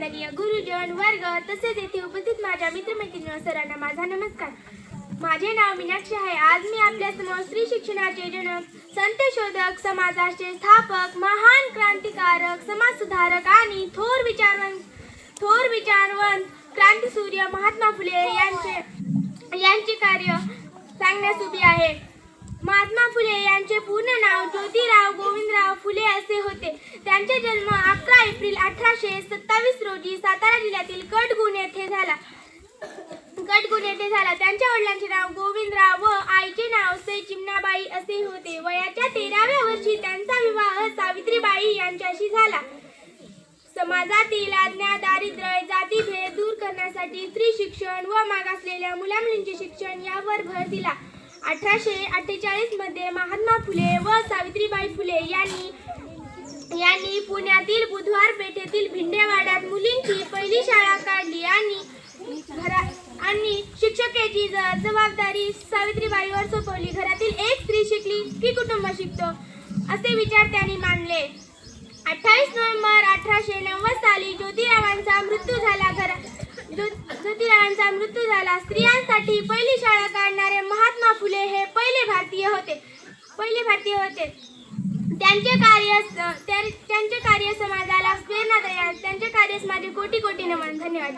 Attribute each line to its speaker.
Speaker 1: वंदनीय गुरुजन वर्ग तसेच येथे उपस्थित माझ्या मित्रमैत्रिणी सरांना माझा नमस्कार. माझे नाव मीनाक्षी आहे. आज मी आपल्यासमोर स्त्री शिक्षणाचे जनक संत शोधक समाजाचे स्थापक महान क्रांतिकारक समाजसुधारक आणि थोर विचारवंत थोर विचारवंत क्रांतीसूर्य महात्मा फुले यांचे यांचे कार्य सांगण्यास उभी आहे. महात्मा फुले यांचे पूर्ण नाव ज्योतिराव गोविंदराव फुले असे होते. त्यांचे जन्म अकरा एप्रिल अठराशे सत्तावीस रोजी सातारा जिल्ह्यातील कटगुण येथे झाला. कटगुण येथे झाला. त्यांच्या वडिलांचे नाव गोविंदराव व आईचे नाव से चिमणाबाई असे होते. वयाच्या तेराव्या वर्षी त्यांचा विवाह सावित्रीबाई यांच्याशी झाला. समाजातील आज्ञा दारिद्र्य जातीभेद दूर करण्यासाठी स्त्री शिक्षण व मागासलेल्या मुलामुलींचे शिक्षण यावर भर दिला. अठराशे अठ्ठेचाळीसमध्ये महात्मा फुले व सावित्रीबाई फुले यांनी यांनी पुण्यातील बुधवार पेठेतील भिंडेवाड्यात मुलींची पहिली शाळा काढली आणि घरा आणि शिक्षकेची ज- जबाबदारी सावित्रीबाईवर सोपवली. घरातील एक स्त्री शिकली की कुटुंब शिकतो असे विचार त्यांनी मांडले. अठ्ठावीस नोव्हेंबर अठराशे नव्वद साली ज्योतिरावांचा मृत्यू झाला. घरा ज्योतिरावांचा मृत्यू झाला. स्त्रियांसाठी पहिली शाळा काढणारे महात्मा फुले हे पहिले भारतीय होते. पहिले भारतीय होते. त्यांचे कार्य त्यांचे कार्य समाजाला प्रेरणा देण्यास त्यांचे कार्यास माझे कोटी कोटी नमन. धन्यवाद